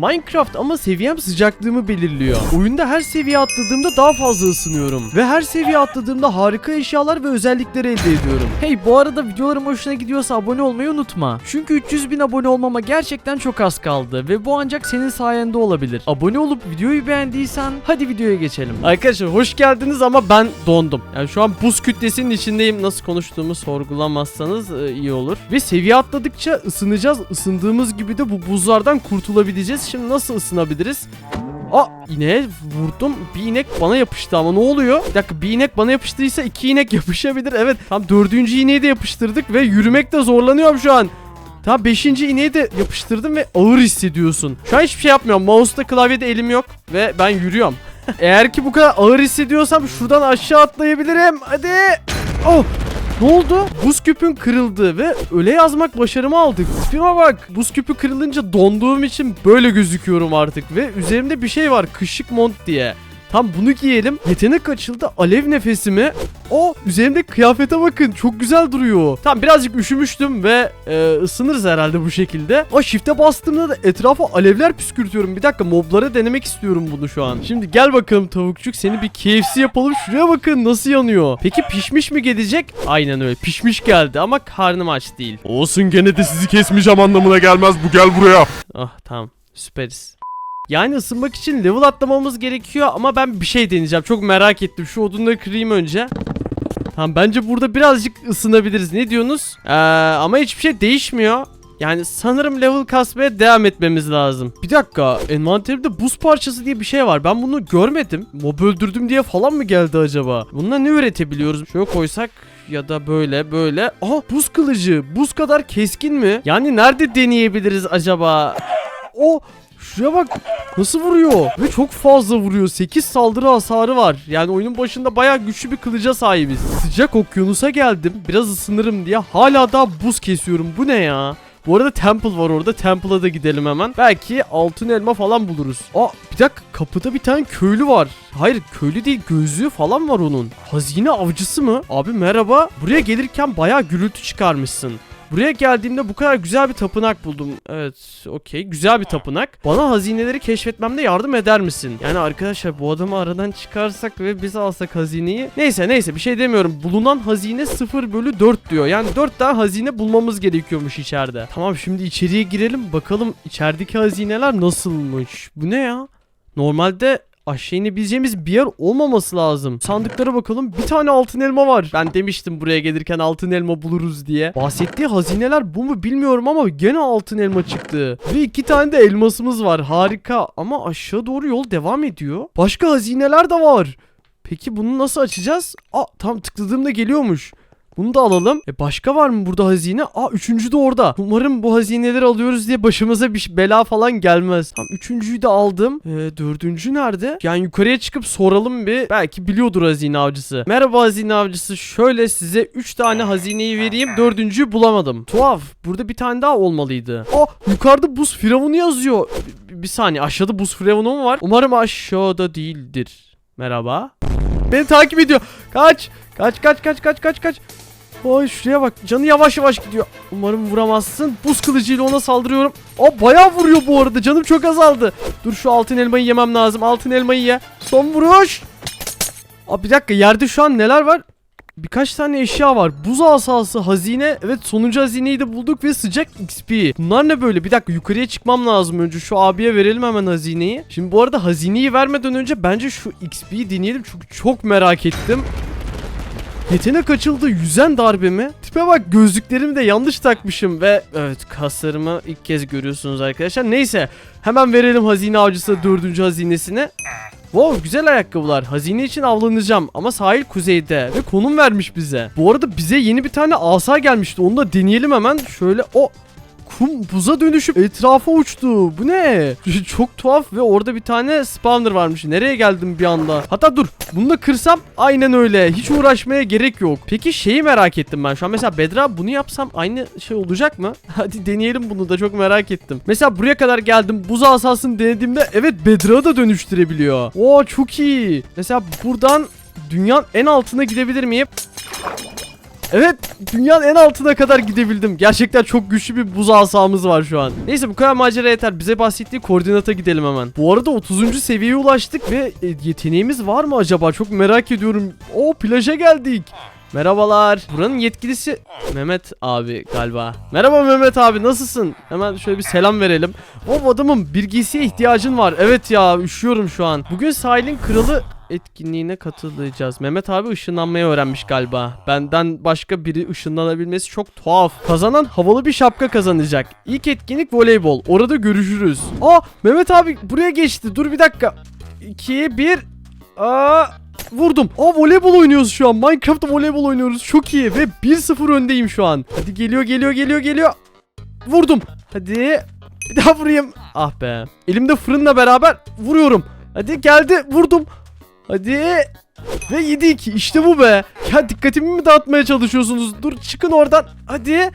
Minecraft ama seviyem sıcaklığımı belirliyor. Oyunda her seviye atladığımda daha fazla ısınıyorum. Ve her seviye atladığımda harika eşyalar ve özellikler elde ediyorum. Hey bu arada videolarım hoşuna gidiyorsa abone olmayı unutma. Çünkü 300 bin abone olmama gerçekten çok az kaldı. Ve bu ancak senin sayende olabilir. Abone olup videoyu beğendiysen hadi videoya geçelim. Arkadaşlar hoş geldiniz ama ben dondum. Yani şu an buz kütlesinin içindeyim. Nasıl konuştuğumu sorgulamazsanız e, iyi olur. Ve seviye atladıkça ısınacağız. Isındığımız gibi de bu buzlardan kurtulabileceğiz. Şimdi nasıl ısınabiliriz? Aa ineğe vurdum. Bir inek bana yapıştı ama ne oluyor? Bir dakika bir inek bana yapıştıysa iki inek yapışabilir. Evet tam dördüncü ineği de yapıştırdık ve yürümekte zorlanıyorum şu an. Tamam 5. ineği de yapıştırdım ve ağır hissediyorsun. Şu an hiçbir şey yapmıyorum. Mouse'da klavyede elim yok ve ben yürüyorum. Eğer ki bu kadar ağır hissediyorsam şuradan aşağı atlayabilirim. Hadi. Oh. Ne oldu? Buz küpün kırıldı ve öyle yazmak başarımı aldık. Tipime bak. Buz küpü kırılınca donduğum için böyle gözüküyorum artık ve üzerimde bir şey var. Kışık mont diye. Tam bunu giyelim. Yetenek açıldı. Alev nefesimi. O üzerimde kıyafete bakın. Çok güzel duruyor. Tam birazcık üşümüştüm ve e, ısınırız herhalde bu şekilde. O shift'e bastığımda da etrafa alevler püskürtüyorum. Bir dakika moblara denemek istiyorum bunu şu an. Şimdi gel bakalım tavukçuk seni bir KFC yapalım. Şuraya bakın nasıl yanıyor. Peki pişmiş mi gelecek? Aynen öyle. Pişmiş geldi ama karnım aç değil. Olsun gene de sizi kesmeyeceğim anlamına gelmez bu gel buraya. Ah tamam süperiz. Yani ısınmak için level atlamamız gerekiyor ama ben bir şey deneyeceğim. Çok merak ettim. Şu odunları kırayım önce. Tamam bence burada birazcık ısınabiliriz. Ne diyorsunuz? Ee, ama hiçbir şey değişmiyor. Yani sanırım level kasmaya devam etmemiz lazım. Bir dakika. Envanterimde buz parçası diye bir şey var. Ben bunu görmedim. Mob öldürdüm diye falan mı geldi acaba? Bununla ne üretebiliyoruz? Şöyle koysak ya da böyle böyle. Aha buz kılıcı. Buz kadar keskin mi? Yani nerede deneyebiliriz acaba? O Şuraya bak nasıl vuruyor ve çok fazla vuruyor 8 saldırı hasarı var yani oyunun başında bayağı güçlü bir kılıca sahibiz Sıcak okyanusa geldim biraz ısınırım diye hala daha buz kesiyorum bu ne ya bu arada Temple var orada. Temple'a da gidelim hemen. Belki altın elma falan buluruz. Aa bir dakika kapıda bir tane köylü var. Hayır köylü değil gözlüğü falan var onun. Hazine avcısı mı? Abi merhaba. Buraya gelirken bayağı gürültü çıkarmışsın. Buraya geldiğimde bu kadar güzel bir tapınak buldum. Evet, okey. Güzel bir tapınak. Bana hazineleri keşfetmemde yardım eder misin? Yani arkadaşlar bu adamı aradan çıkarsak ve biz alsak hazineyi. Neyse neyse bir şey demiyorum. Bulunan hazine 0 bölü 4 diyor. Yani 4 tane hazine bulmamız gerekiyormuş içeride. Tamam şimdi içeriye girelim. Bakalım içerideki hazineler nasılmış. Bu ne ya? Normalde aşağı inebileceğimiz bir yer olmaması lazım. Sandıklara bakalım. Bir tane altın elma var. Ben demiştim buraya gelirken altın elma buluruz diye. Bahsettiği hazineler bu mu bilmiyorum ama gene altın elma çıktı. Ve iki tane de elmasımız var. Harika. Ama aşağı doğru yol devam ediyor. Başka hazineler de var. Peki bunu nasıl açacağız? Aa tam tıkladığımda geliyormuş. Bunu da alalım. E başka var mı burada hazine? Aa üçüncü de orada. Umarım bu hazineleri alıyoruz diye başımıza bir bela falan gelmez. Tamam üçüncüyü de aldım. E, dördüncü nerede? Yani yukarıya çıkıp soralım bir. Belki biliyordur hazine avcısı. Merhaba hazine avcısı. Şöyle size üç tane hazineyi vereyim. Dördüncüyü bulamadım. Tuhaf. Burada bir tane daha olmalıydı. Aa yukarıda buz firavunu yazıyor. Bir, bir saniye aşağıda buz firavunu mu var? Umarım aşağıda değildir. Merhaba. Beni takip ediyor. Kaç. Kaç kaç kaç kaç kaç kaç. Ay şuraya bak canı yavaş yavaş gidiyor. Umarım vuramazsın. Buz kılıcıyla ona saldırıyorum. Aa bayağı vuruyor bu arada. Canım çok azaldı. Dur şu altın elmayı yemem lazım. Altın elmayı ye. Son vuruş. Aa bir dakika yerde şu an neler var? Birkaç tane eşya var. Buz asası, hazine. Evet sonuncu hazineyi de bulduk ve sıcak XP. Bunlar ne böyle? Bir dakika yukarıya çıkmam lazım önce. Şu abiye verelim hemen hazineyi. Şimdi bu arada hazineyi vermeden önce bence şu XP'yi deneyelim. Çünkü çok merak ettim. Yetenek açıldı yüzen darbemi. Tipe bak gözlüklerimi de yanlış takmışım ve evet kaslarımı ilk kez görüyorsunuz arkadaşlar. Neyse hemen verelim hazine avcısı dördüncü hazinesine. Wow güzel ayakkabılar. Hazine için avlanacağım ama sahil kuzeyde ve konum vermiş bize. Bu arada bize yeni bir tane asa gelmişti. Onu da deneyelim hemen. Şöyle o kum buza dönüşüp etrafa uçtu. Bu ne? Çok tuhaf ve orada bir tane spawner varmış. Nereye geldim bir anda? Hatta dur. Bunu da kırsam aynen öyle. Hiç uğraşmaya gerek yok. Peki şeyi merak ettim ben şu an. Mesela Bedra bunu yapsam aynı şey olacak mı? Hadi deneyelim bunu da çok merak ettim. Mesela buraya kadar geldim. Buz asasını denediğimde evet Bedra'yı da dönüştürebiliyor. Oo çok iyi. Mesela buradan dünyanın en altına gidebilir miyim? Evet dünyanın en altına kadar gidebildim. Gerçekten çok güçlü bir buz asamız var şu an. Neyse bu kadar macera yeter. Bize bahsettiği koordinata gidelim hemen. Bu arada 30. seviyeye ulaştık ve e, yeteneğimiz var mı acaba? Çok merak ediyorum. O plaja geldik. Merhabalar. Buranın yetkilisi Mehmet abi galiba. Merhaba Mehmet abi nasılsın? Hemen şöyle bir selam verelim. O adamın bir giysiye ihtiyacın var. Evet ya üşüyorum şu an. Bugün sahilin kralı etkinliğine katılacağız. Mehmet abi ışınlanmayı öğrenmiş galiba. Benden başka biri ışınlanabilmesi çok tuhaf. Kazanan havalı bir şapka kazanacak. İlk etkinlik voleybol. Orada görüşürüz. Aa Mehmet abi buraya geçti. Dur bir dakika. 2 1 Aa Vurdum. Aa voleybol oynuyoruz şu an. Minecraft'ta voleybol oynuyoruz. Çok iyi ve 1-0 öndeyim şu an. Hadi geliyor geliyor geliyor geliyor. Vurdum. Hadi. Bir daha vurayım. Ah be. Elimde fırınla beraber vuruyorum. Hadi geldi. Vurdum. Hadi. Ve 7-2. İşte bu be. Ya dikkatimi mi dağıtmaya çalışıyorsunuz? Dur çıkın oradan. Hadi.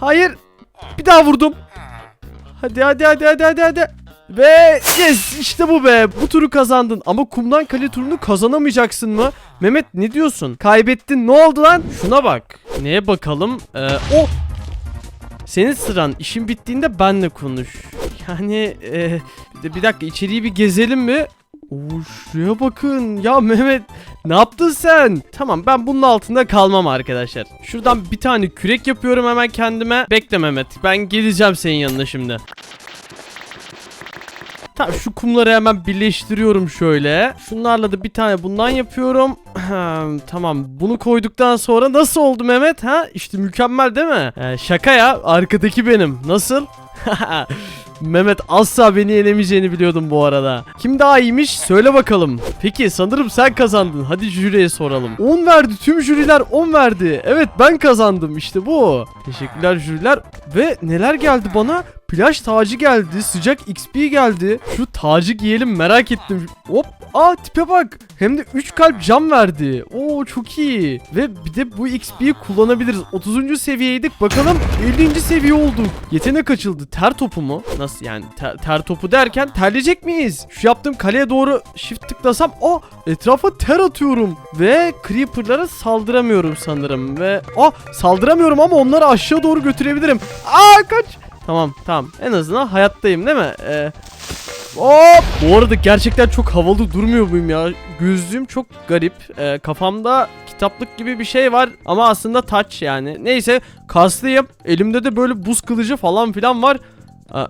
Hayır. Bir daha vurdum. Hadi hadi hadi hadi hadi hadi. Ve yes işte bu be. Bu turu kazandın. Ama kumdan kale turunu kazanamayacaksın mı? Mehmet ne diyorsun? Kaybettin. Ne oldu lan? Şuna bak. Neye bakalım? Ee, o. Senin sıran. İşin bittiğinde benle konuş. Yani e, bir dakika içeriği bir gezelim mi? Oo şuraya bakın. Ya Mehmet ne yaptın sen? Tamam ben bunun altında kalmam arkadaşlar. Şuradan bir tane kürek yapıyorum hemen kendime. Bekle Mehmet. Ben geleceğim senin yanına şimdi. Tamam şu kumları hemen birleştiriyorum şöyle. Şunlarla da bir tane bundan yapıyorum. tamam bunu koyduktan sonra nasıl oldu Mehmet ha? İşte mükemmel değil mi? Ee, şaka ya arkadaki benim. Nasıl? Mehmet asla beni yenemeyeceğini biliyordum bu arada. Kim daha iyiymiş? Söyle bakalım. Peki sanırım sen kazandın. Hadi jüriye soralım. 10 verdi. Tüm jüriler 10 verdi. Evet ben kazandım. İşte bu. Teşekkürler jüriler. Ve neler geldi bana? Plaj tacı geldi. Sıcak XP geldi. Şu tacı giyelim merak ettim. Hop. Aa tipe bak. Hem de 3 kalp cam verdi. Oo çok iyi. Ve bir de bu XP'yi kullanabiliriz. 30. seviyeydik. Bakalım 50. seviye olduk. Yetenek açıldı. Ter topu mu? Nasıl yani? Ter, ter topu derken terleyecek miyiz? Şu yaptığım kaleye doğru shift tıklasam o etrafa ter atıyorum. Ve creeper'lara saldıramıyorum sanırım. Ve aa saldıramıyorum ama onları aşağı doğru götürebilirim. Aa kaç. Tamam tamam. En azından hayattayım değil mi? Ee, Hop! Bu arada gerçekten çok havalı durmuyor muyum ya? Gözlüğüm çok garip. Ee, kafamda kitaplık gibi bir şey var ama aslında taç yani. Neyse kaslıyım. Elimde de böyle buz kılıcı falan filan var. Aa,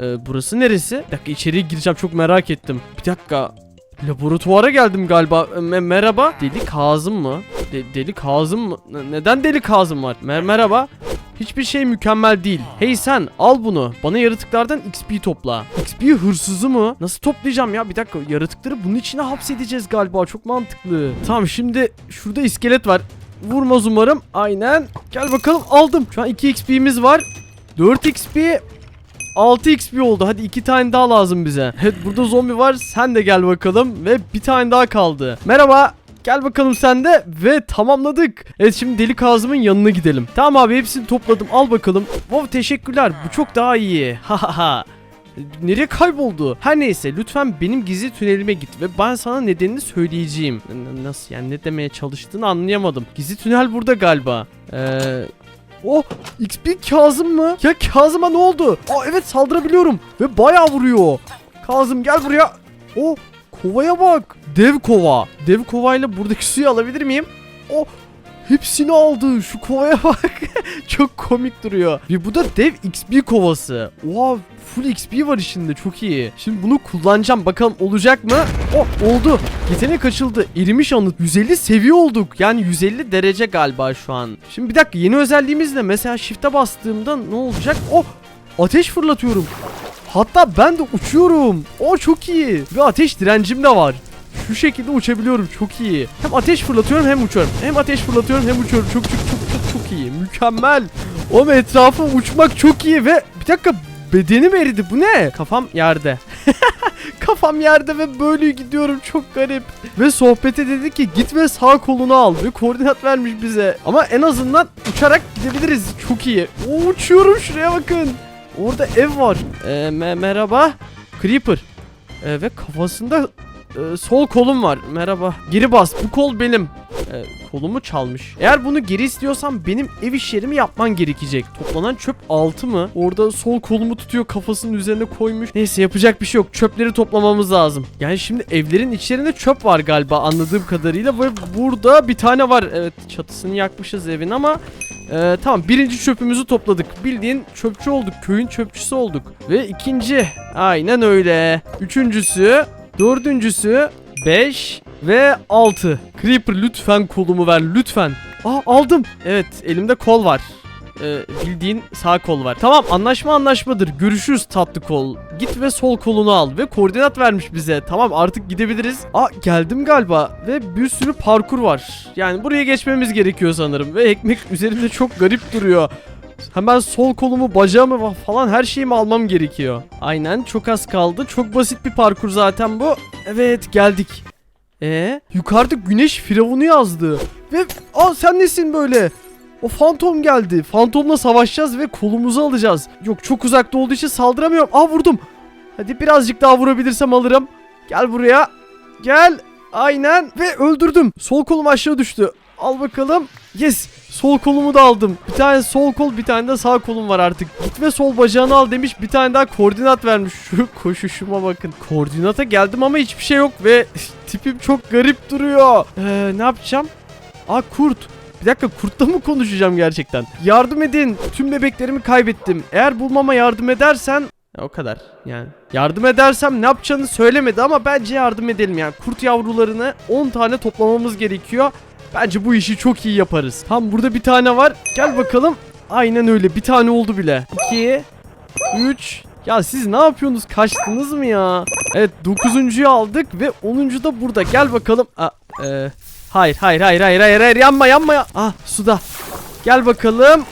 e, burası neresi? Bir dakika içeriye gireceğim çok merak ettim. Bir dakika. Laboratuvara geldim galiba. E, me- merhaba. Deli Kazım mı? De- deli Kazım mı? Ne- neden Deli Kazım var? Mer- merhaba. Hiçbir şey mükemmel değil. Hey sen al bunu. Bana yaratıklardan XP topla. XP hırsızı mı? Nasıl toplayacağım ya? Bir dakika yaratıkları bunun içine hapsedeceğiz galiba. Çok mantıklı. Tamam şimdi şurada iskelet var. Vurmaz umarım. Aynen. Gel bakalım aldım. Şu an 2 XP'miz var. 4 XP 6 XP oldu. Hadi iki tane daha lazım bize. Evet burada zombi var. Sen de gel bakalım. Ve bir tane daha kaldı. Merhaba. Gel bakalım sen de ve tamamladık. Evet şimdi Deli Kazım'ın yanına gidelim. Tamam abi hepsini topladım al bakalım. Wow teşekkürler bu çok daha iyi. Ha ha ha. Nereye kayboldu? Her neyse lütfen benim gizli tünelime git ve ben sana nedenini söyleyeceğim. N- Nasıl yani ne demeye çalıştığını anlayamadım. Gizli tünel burada galiba. Eee... Oh XP Kazım mı? Ya Kazım'a ne oldu? Aa evet saldırabiliyorum ve bayağı vuruyor. Kazım gel buraya. Oh kovaya bak. Dev kova. Dev kovayla buradaki suyu alabilir miyim? Oh hepsini aldı. Şu kovaya bak. çok komik duruyor. Ve bu da dev XP kovası. Oha full XP var içinde çok iyi. Şimdi bunu kullanacağım bakalım olacak mı? Oh oldu. Yetenek açıldı. Erimiş anıt. 150 seviye olduk. Yani 150 derece galiba şu an. Şimdi bir dakika yeni özelliğimiz ne? Mesela shift'e bastığımda ne olacak? Oh ateş fırlatıyorum. Hatta ben de uçuyorum. O çok iyi. Ve ateş direncim de var. Şu şekilde uçabiliyorum. Çok iyi. Hem ateş fırlatıyorum hem uçuyorum. Hem ateş fırlatıyorum hem uçuyorum. Çok çok çok çok çok iyi. Mükemmel. O etrafı uçmak çok iyi ve bir dakika bedenim eridi. Bu ne? Kafam yerde. Kafam yerde ve böyle gidiyorum çok garip. Ve sohbete dedi ki git ve sağ kolunu al ve koordinat vermiş bize. Ama en azından uçarak gidebiliriz. Çok iyi. Oo, uçuyorum şuraya bakın. Orada ev var. Ee, me- merhaba. Creeper. Ee, ve kafasında e, sol kolum var. Merhaba. Geri bas. Bu kol benim. Ee, kolumu çalmış. Eğer bunu geri istiyorsam benim ev işlerimi yapman gerekecek. Toplanan çöp 6 mı? Orada sol kolumu tutuyor kafasının üzerine koymuş. Neyse yapacak bir şey yok. Çöpleri toplamamız lazım. Yani şimdi evlerin içlerinde çöp var galiba anladığım kadarıyla. Ve burada bir tane var. Evet çatısını yakmışız evin ama ee, tamam birinci çöpümüzü topladık. Bildiğin çöpçü olduk. Köyün çöpçüsü olduk. Ve ikinci. Aynen öyle. Üçüncüsü. Dördüncüsü. Beş. Ve altı. Creeper lütfen kolumu ver lütfen. Aa aldım. Evet elimde kol var. Ee, bildiğin sağ kol var. Tamam anlaşma anlaşmadır. Görüşürüz tatlı kol. Git ve sol kolunu al ve koordinat vermiş bize. Tamam artık gidebiliriz. Aa geldim galiba ve bir sürü parkur var. Yani buraya geçmemiz gerekiyor sanırım ve ekmek üzerinde çok garip duruyor. Hemen sol kolumu, bacağımı falan her şeyimi almam gerekiyor. Aynen çok az kaldı. Çok basit bir parkur zaten bu. Evet geldik. E yukarıda güneş firavunu yazdı. Ve aa sen nesin böyle? O fantom geldi. Fantomla savaşacağız ve kolumuzu alacağız. Yok çok uzakta olduğu için saldıramıyorum. Aa vurdum. Hadi birazcık daha vurabilirsem alırım. Gel buraya. Gel. Aynen. Ve öldürdüm. Sol kolum aşağı düştü. Al bakalım. Yes. Sol kolumu da aldım. Bir tane sol kol bir tane de sağ kolum var artık. Git ve sol bacağını al demiş. Bir tane daha koordinat vermiş. Şu koşuşuma bakın. Koordinata geldim ama hiçbir şey yok ve tipim çok garip duruyor. Ee, ne yapacağım? Aa kurt. Bir dakika kurtla mı konuşacağım gerçekten? Yardım edin. Tüm bebeklerimi kaybettim. Eğer bulmama yardım edersen o kadar yani. Yardım edersem ne yapacağını söylemedi ama bence yardım edelim yani. Kurt yavrularını 10 tane toplamamız gerekiyor. Bence bu işi çok iyi yaparız. Tam burada bir tane var. Gel bakalım. Aynen öyle. Bir tane oldu bile. 2 3 ya siz ne yapıyorsunuz? Kaçtınız mı ya? Evet 9.'yu aldık ve 10. da burada. Gel bakalım. Aa, e, hayır hayır hayır hayır hayır hayır yanma yanma ya. Ah suda. Gel bakalım.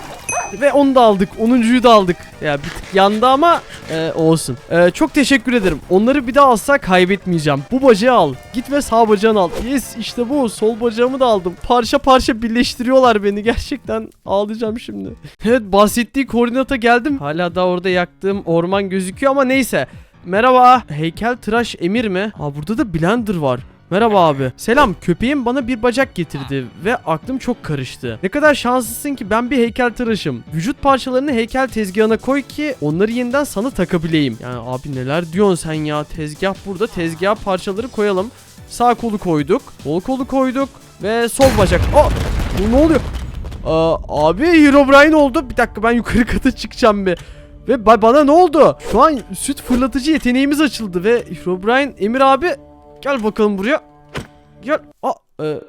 Ve onu da aldık. 10.yu da aldık. Ya bir tık yandı ama e, olsun. E, çok teşekkür ederim. Onları bir daha alsa kaybetmeyeceğim. Bu bacağı al. Git ve sağ bacağını al. Yes işte bu. Sol bacağımı da aldım. Parça parça birleştiriyorlar beni. Gerçekten ağlayacağım şimdi. Evet bahsettiği koordinata geldim. Hala da orada yaktığım orman gözüküyor ama neyse. Merhaba. Heykel tıraş emir mi? Aa burada da blender var. Merhaba abi. Selam. Köpeğim bana bir bacak getirdi ve aklım çok karıştı. Ne kadar şanslısın ki ben bir heykel tıraşım. Vücut parçalarını heykel tezgahına koy ki onları yeniden sana takabileyim. Yani abi neler diyorsun sen ya? Tezgah burada. Tezgah parçaları koyalım. Sağ kolu koyduk. Sol kolu koyduk. Ve sol bacak. Aa! Bu ne oluyor? Aa, abi Herobrine oldu. Bir dakika ben yukarı kata çıkacağım bir. Ve ba- bana ne oldu? Şu an süt fırlatıcı yeteneğimiz açıldı ve Herobrine Emir abi gel bakalım buraya. Gel. Aa, e, e,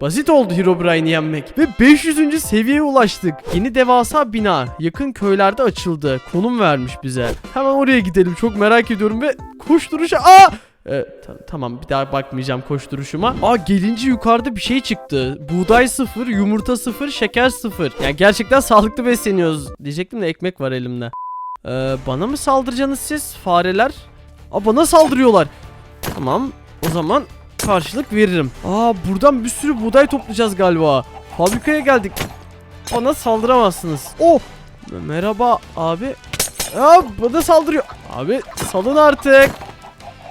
basit oldu Herobrine'i yenmek. Ve 500. seviyeye ulaştık. Yeni devasa bina yakın köylerde açıldı. Konum vermiş bize. Hemen oraya gidelim. Çok merak ediyorum ve koşturuşa. Aa! E, ta- tamam bir daha bakmayacağım koşturuşuma. Aa gelince yukarıda bir şey çıktı. Buğday sıfır, yumurta sıfır, şeker sıfır. Yani gerçekten sağlıklı besleniyoruz. Diyecektim de ekmek var elimde. Ee, bana mı saldıracaksınız siz fareler? Aa bana saldırıyorlar. Tamam o zaman karşılık veririm. Aa buradan bir sürü buğday toplayacağız galiba. Fabrikaya geldik. Bana saldıramazsınız. Oh merhaba abi. Aa bana saldırıyor. Abi salın artık.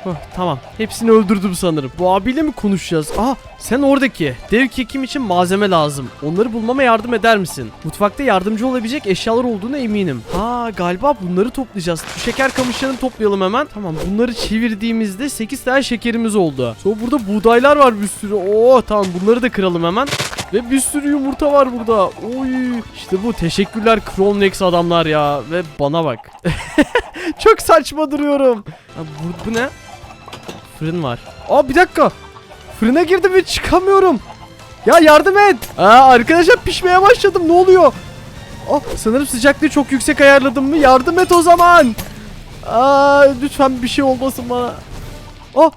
Hah, tamam. Hepsini öldürdüm sanırım. Bu abiyle mi konuşacağız? Aa sen oradaki. Dev kekim için malzeme lazım. Onları bulmama yardım eder misin? Mutfakta yardımcı olabilecek eşyalar olduğuna eminim. Ha galiba bunları toplayacağız. Şu şeker kamışlarını toplayalım hemen. Tamam bunları çevirdiğimizde 8 tane şekerimiz oldu. Sonra burada buğdaylar var bir sürü. Oo tamam bunları da kıralım hemen. Ve bir sürü yumurta var burada. Oy. İşte bu. Teşekkürler Chromnex adamlar ya. Ve bana bak. Çok saçma duruyorum. Ha, bu, bu ne? Fırın var. Aa bir dakika. Fırına girdim ve çıkamıyorum. Ya yardım et. Aa arkadaşlar pişmeye başladım. Ne oluyor? Aa sanırım sıcaklığı çok yüksek ayarladım mı? Yardım et o zaman. Aa lütfen bir şey olmasın bana. Aa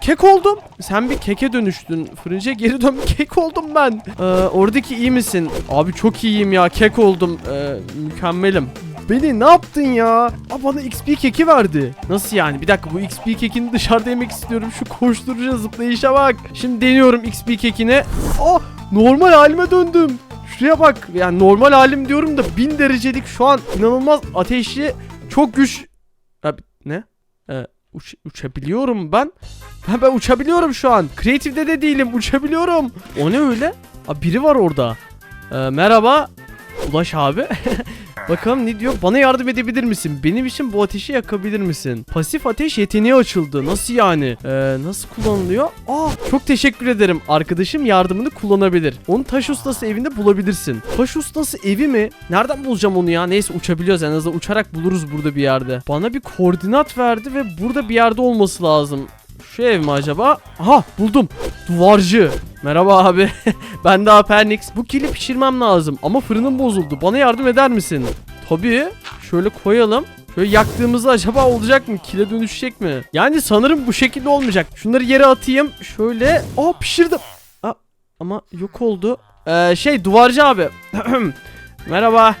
kek oldum. Sen bir keke dönüştün. Fırıncıya geri dön. Kek oldum ben. Ee, oradaki iyi misin? Abi çok iyiyim ya. Kek oldum. Ee, mükemmelim. Beni ne yaptın ya? Aa, bana XP keki verdi. Nasıl yani? Bir dakika bu XP kekini dışarıda yemek istiyorum. Şu koşturucu zıplayışa bak. Şimdi deniyorum XP kekini. Aa normal halime döndüm. Şuraya bak. Yani normal halim diyorum da 1000 derecelik şu an inanılmaz ateşli. Çok güç. Abi, ne? Ee, uç- uçabiliyorum ben. Ha ben uçabiliyorum şu an. Creative'de de değilim. Uçabiliyorum. O ne öyle? Aa, biri var orada. Ee, merhaba. Ulaş abi. Bakalım ne diyor? Bana yardım edebilir misin? Benim için bu ateşi yakabilir misin? Pasif ateş yeteneği açıldı. Nasıl yani? Ee, nasıl kullanılıyor? Aa, çok teşekkür ederim. Arkadaşım yardımını kullanabilir. Onu taş ustası evinde bulabilirsin. Taş ustası evi mi? Nereden bulacağım onu ya? Neyse uçabiliyoruz en azından uçarak buluruz burada bir yerde. Bana bir koordinat verdi ve burada bir yerde olması lazım. Şu ev mi acaba? Aha buldum. Duvarcı. Merhaba abi. ben daha Pernix. Bu kili pişirmem lazım ama fırınım bozuldu. Bana yardım eder misin? Tabii. Şöyle koyalım. Şöyle yaktığımızda acaba olacak mı? Kile dönüşecek mi? Yani sanırım bu şekilde olmayacak. Şunları yere atayım. Şöyle. Aa pişirdim. Aa, ama yok oldu. Ee, şey duvarcı abi. Merhaba.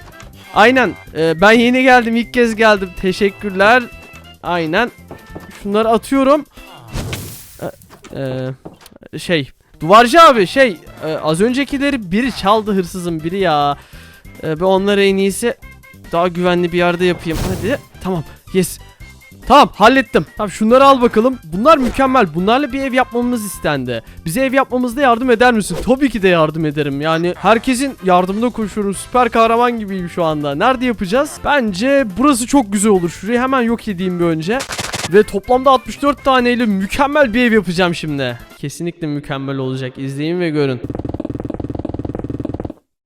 Aynen. Ee, ben yeni geldim. ilk kez geldim. Teşekkürler. Aynen. Şunları atıyorum. Ee, e, şey duvarcı abi şey e, az öncekileri biri çaldı hırsızın biri ya. E, ben onları en iyisi daha güvenli bir yerde yapayım. Hadi tamam yes. Tamam hallettim. Tamam şunları al bakalım. Bunlar mükemmel. Bunlarla bir ev yapmamız istendi. Bize ev yapmamızda yardım eder misin? Tabii ki de yardım ederim. Yani herkesin yardımına koşuyorum. Süper kahraman gibiyim şu anda. Nerede yapacağız? Bence burası çok güzel olur. Şurayı hemen yok edeyim bir önce. Ve toplamda 64 taneyle mükemmel bir ev yapacağım şimdi. Kesinlikle mükemmel olacak. İzleyin ve görün.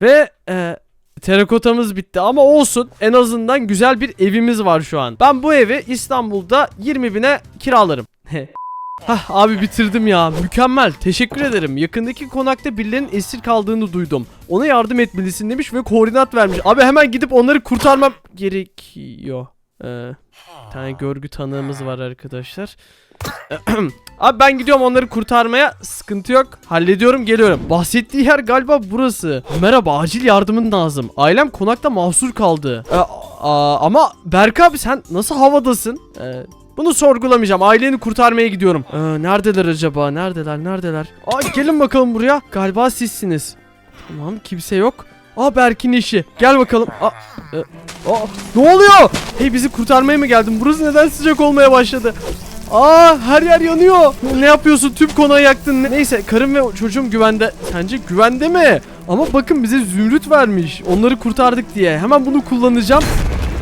Ve e, terakotamız bitti ama olsun. En azından güzel bir evimiz var şu an. Ben bu evi İstanbul'da 20 bine kiralarım. Hah abi bitirdim ya. Mükemmel. Teşekkür ederim. Yakındaki konakta birilerinin esir kaldığını duydum. Ona yardım etmelisin demiş ve koordinat vermiş. Abi hemen gidip onları kurtarmam gerekiyor. Ee, tane görgü tanığımız var arkadaşlar. Abi ben gidiyorum onları kurtarmaya. Sıkıntı yok. Hallediyorum geliyorum. Bahsettiği yer galiba burası. Merhaba acil yardımın lazım. Ailem konakta mahsur kaldı. Ee, ama Berk abi sen nasıl havadasın? Ee, bunu sorgulamayacağım. Aileni kurtarmaya gidiyorum. Ee, neredeler acaba? Neredeler? Neredeler? Aa, gelin bakalım buraya. Galiba sizsiniz. Tamam kimse yok. Aa Berk'in işi. Gel bakalım. Aa, e, aa, ne oluyor? Hey bizi kurtarmaya mı geldin? Burası neden sıcak olmaya başladı? Aa her yer yanıyor. Ne yapıyorsun? Tüm konağı yaktın. Ne- Neyse karım ve çocuğum güvende. Sence güvende mi? Ama bakın bize zümrüt vermiş. Onları kurtardık diye. Hemen bunu kullanacağım.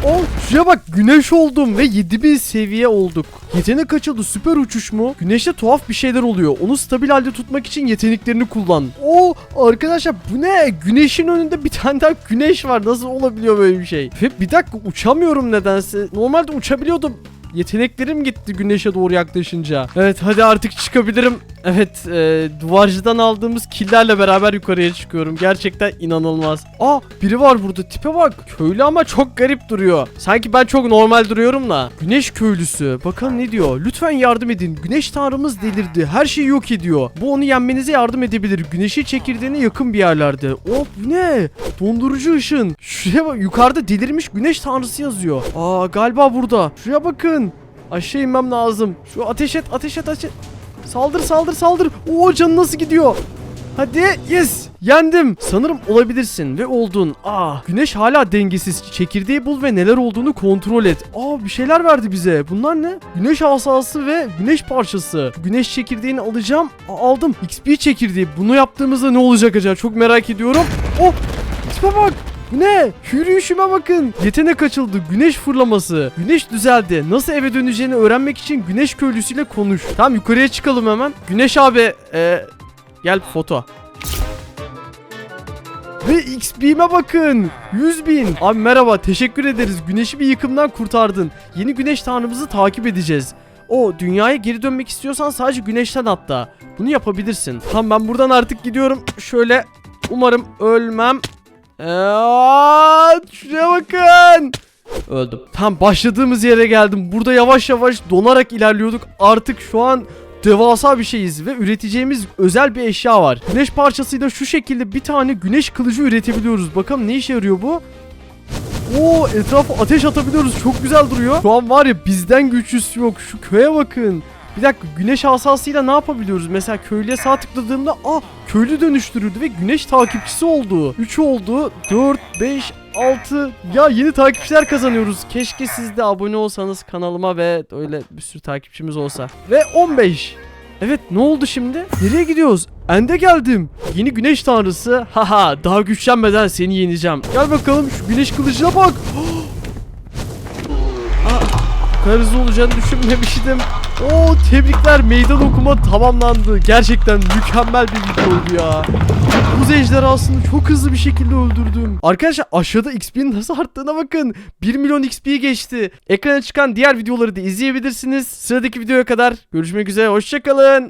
Oh şuraya bak güneş oldum ve 7000 seviye olduk. Yetenek açıldı süper uçuş mu? Güneşte tuhaf bir şeyler oluyor. Onu stabil halde tutmak için yeteneklerini kullan. Oo arkadaşlar bu ne? Güneşin önünde bir tane daha güneş var. Nasıl olabiliyor böyle bir şey? Ve bir dakika uçamıyorum nedense. Normalde uçabiliyordum. Yeteneklerim gitti güneşe doğru yaklaşınca. Evet hadi artık çıkabilirim. Evet e, duvarcıdan aldığımız killerle beraber yukarıya çıkıyorum. Gerçekten inanılmaz. Aa biri var burada tipe bak. Köylü ama çok garip duruyor. Sanki ben çok normal duruyorum da. Güneş köylüsü. Bakalım ne diyor. Lütfen yardım edin. Güneş tanrımız delirdi. Her şeyi yok ediyor. Bu onu yenmenize yardım edebilir. Güneşi çekirdeğine yakın bir yerlerde. Oh ne? Dondurucu ışın. Şuraya bak yukarıda delirmiş güneş tanrısı yazıyor. Aa galiba burada. Şuraya bakın. Aşağı inmem lazım. Şu ateş et ateş et ateş et. Saldır saldır saldır. Oo canı nasıl gidiyor? Hadi yes yendim. Sanırım olabilirsin ve oldun. Ah güneş hala dengesiz. Çekirdeği bul ve neler olduğunu kontrol et. Aa bir şeyler verdi bize. Bunlar ne? Güneş asası ve güneş parçası. Güneş çekirdeğini alacağım. Aa, aldım. XP çekirdeği. Bunu yaptığımızda ne olacak acaba? Çok merak ediyorum. Oh tipe bak. Bu ne? Yürüyüşüme bakın. Yetenek açıldı. Güneş fırlaması. Güneş düzeldi. Nasıl eve döneceğini öğrenmek için güneş köylüsüyle konuş. Tamam yukarıya çıkalım hemen. Güneş abi e, gel foto. Ve XP'me bakın. 100 bin. Abi merhaba teşekkür ederiz. Güneşi bir yıkımdan kurtardın. Yeni güneş tanrımızı takip edeceğiz. O dünyaya geri dönmek istiyorsan sadece güneşten atla. Bunu yapabilirsin. Tamam ben buradan artık gidiyorum. Şöyle umarım ölmem. Şuraya bakın. Öldüm. Tam başladığımız yere geldim. Burada yavaş yavaş donarak ilerliyorduk. Artık şu an devasa bir şeyiz ve üreteceğimiz özel bir eşya var. Güneş parçasıyla şu şekilde bir tane güneş kılıcı üretebiliyoruz. Bakalım ne işe yarıyor bu? Oo etrafa ateş atabiliyoruz. Çok güzel duruyor. Şu an var ya bizden güçlüsü yok. Şu köye bakın. Bir dakika güneş asasıyla ne yapabiliyoruz? Mesela köylüye sağ tıkladığımda ah köylü dönüştürüldü ve güneş takipçisi oldu. 3 oldu. 4, 5, 6. Ya yeni takipçiler kazanıyoruz. Keşke siz de abone olsanız kanalıma ve öyle bir sürü takipçimiz olsa. Ve 15. Evet ne oldu şimdi? Nereye gidiyoruz? Ende geldim. Yeni güneş tanrısı. Haha daha güçlenmeden seni yeneceğim. Gel bakalım şu güneş kılıcına bak. Aa, bu kadar hızlı olacağını düşünmemiştim. Oo tebrikler meydan okuma tamamlandı. Gerçekten mükemmel bir video oldu ya. Buz ejderhasını çok hızlı bir şekilde öldürdüm. Arkadaşlar aşağıda XP'nin nasıl arttığına bakın. 1 milyon XP'yi geçti. Ekrana çıkan diğer videoları da izleyebilirsiniz. Sıradaki videoya kadar görüşmek üzere. Hoşçakalın.